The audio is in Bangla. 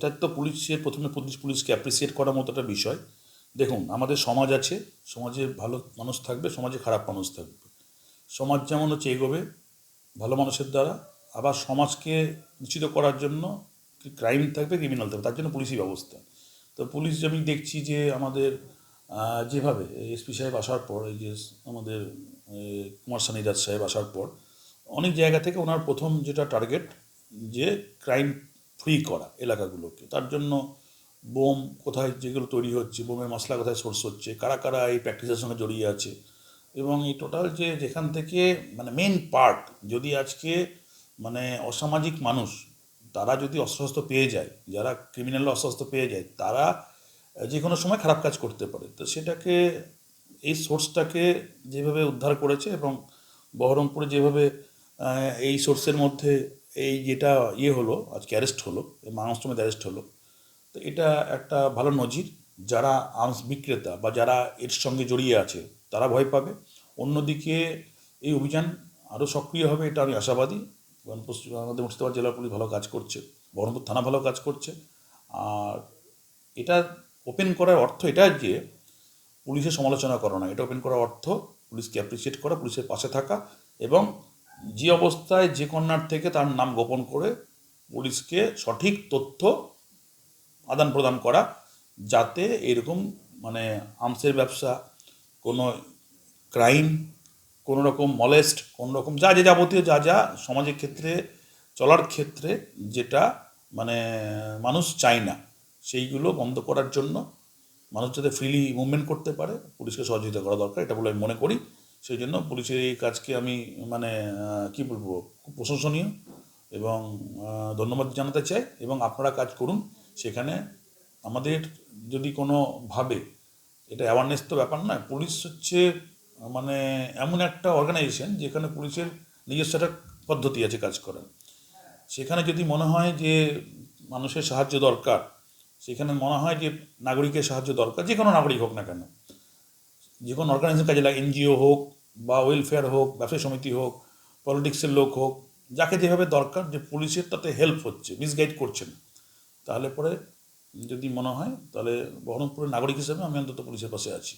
এটা তো পুলিশের প্রথমে পুলিশ, পুলিশকে অ্যাপ্রিসিয়েট করার মতো একটা বিষয়। দেখুন, আমাদের সমাজ আছে, সমাজে ভালো মানুষ থাকবে, সমাজে খারাপ মানুষ থাকবে। সমাজ যেমন হচ্ছে এগোবে, ভালো মানুষের দ্বারা, আবার সমাজকে নিশ্চিত করার জন্য ক্রাইম থাকবে ক্রিমিনাল থাকবে, তার জন্য পুলিশি ব্যবস্থা। তো পুলিশ আমি দেখছি যে আমাদের যেভাবে এসপি সাহেব আসার পর, এই যে আমাদের কুমার সানিদাস সাহেব আসার পর, অনেক জায়গা থেকে ওনার প্রথম যেটা টার্গেট যে ক্রাইম ফ্রি করা এলাকাগুলোকে। তার জন্য বোম কোথায় যেগুলো তৈরি হচ্ছে, বোমের মশলা কোথায় সোর্স হচ্ছে, কারা কারা এই প্র্যাকটিসের সঙ্গে জড়িয়ে আছে এবং এই টোটাল যে যেখান থেকে মানে মেন পার্ট যদি আজকে মানে অসামাজিক মানুষ তারা যদি অস্ত্রশস্ত্র পেয়ে যায়, যারা ক্রিমিনাল অস্ত্রশস্ত্র পেয়ে যায়, তারা যে কোনো সময় খারাপ কাজ করতে পারে। তো সেটাকে এই সোর্সটাকে যেভাবে উদ্ধার করেছে এবং বহরমপুরে যেভাবে এই সোর্সের মধ্যে এই যেটা ইয়ে হলো, আজকে অ্যারেস্ট হলো, এই মানবশ্রমের অ্যারেস্ট হলো, তো এটা একটা ভালো নজির। যারা আর্মস বিক্রেতা বা যারা এর সঙ্গে জড়িয়ে আছে, তারা ভয় পাবে। অন্যদিকে এই অভিযান আরও সক্রিয় হবে, এটা আমি আশাবাদী। কারণ পশ্চিম আমাদের মুর্শিদাবাদ জেলা পুলিশ ভালো কাজ করছে, বহরমপুর থানা ভালো কাজ করছে। আর এটা ওপেন করার অর্থ এটা যে, পুলিশের সমালোচনা করা না, এটা ওপেন করার অর্থ পুলিশকে অ্যাপ্রিসিয়েট করা, পুলিশের পাশে থাকা এবং যে অবস্থায় যে কন্যার থেকে তার নাম গোপন করে পুলিশকে সঠিক তথ্য আদান প্রদান করা, যাতে এরকম মানে আর্মসের ব্যবসা, কোনো ক্রাইম, কোনো রকম মলেস্ট, কোনো রকম যা, যে যাবতীয় যা যা সমাজের ক্ষেত্রে, চলার ক্ষেত্রে যেটা মানে মানুষ চায় না, সেইগুলো বন্ধ করার জন্য মানুষ যাতে ফ্রিলি মুভমেন্ট করতে পারে, পুলিশকে সহযোগিতা করা দরকার, এটা বলে আমি মনে করি। সেই জন্য পুলিশের এই কাজকে আমি মানে কি বলব, খুব প্রশংসনীয় এবং ধন্যবাদ জানাতে চাই এবং আপনারা কাজ করুন। সেখানে আমাদের যদি কোনোভাবে এটা অ্যাওয়ারনেস তো ব্যাপার নয়, পুলিশ হচ্ছে মানে এমন একটা অর্গানাইজেশন যেখানে পুলিশের নিজস্ব একটা পদ্ধতি আছে কাজ করার। সেখানে যদি মনে হয় যে মানুষের সাহায্য দরকার, সেখানে মনে হয় যে নাগরিকের সাহায্য দরকার যে কোনো নাগরিক হোক না কেন যে কোনো অর্গানাইজেশন কাজে লাগে এনজিও হোক বা ওয়েলফেয়ার হোক, ব্যবসায়ী সমিতি হোক পলিটিক্সের লোক হোক, যাকে যেভাবে দরকার যে পুলিশের তাতে হেল্প হচ্ছে মিসগাইড করছেন তাহলে পরে যদি মনে হয়, তাহলে বহরমপুরের নাগরিক হিসেবে আমি অন্তত পুলিশের পাশে আছি।